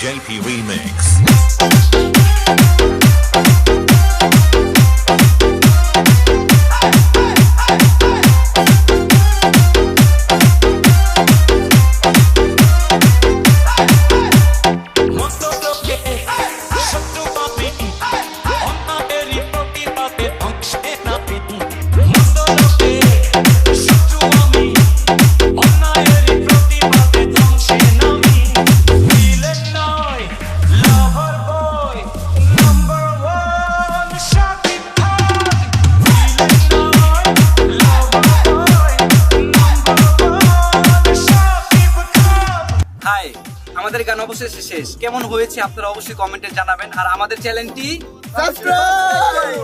JP Remix. অবশ্যই শেষ। কেমন হয়েছে আপনারা অবশ্যই কমেন্টে জানাবেন। আর আমাদের চ্যানেলটি সাবস্ক্রাইব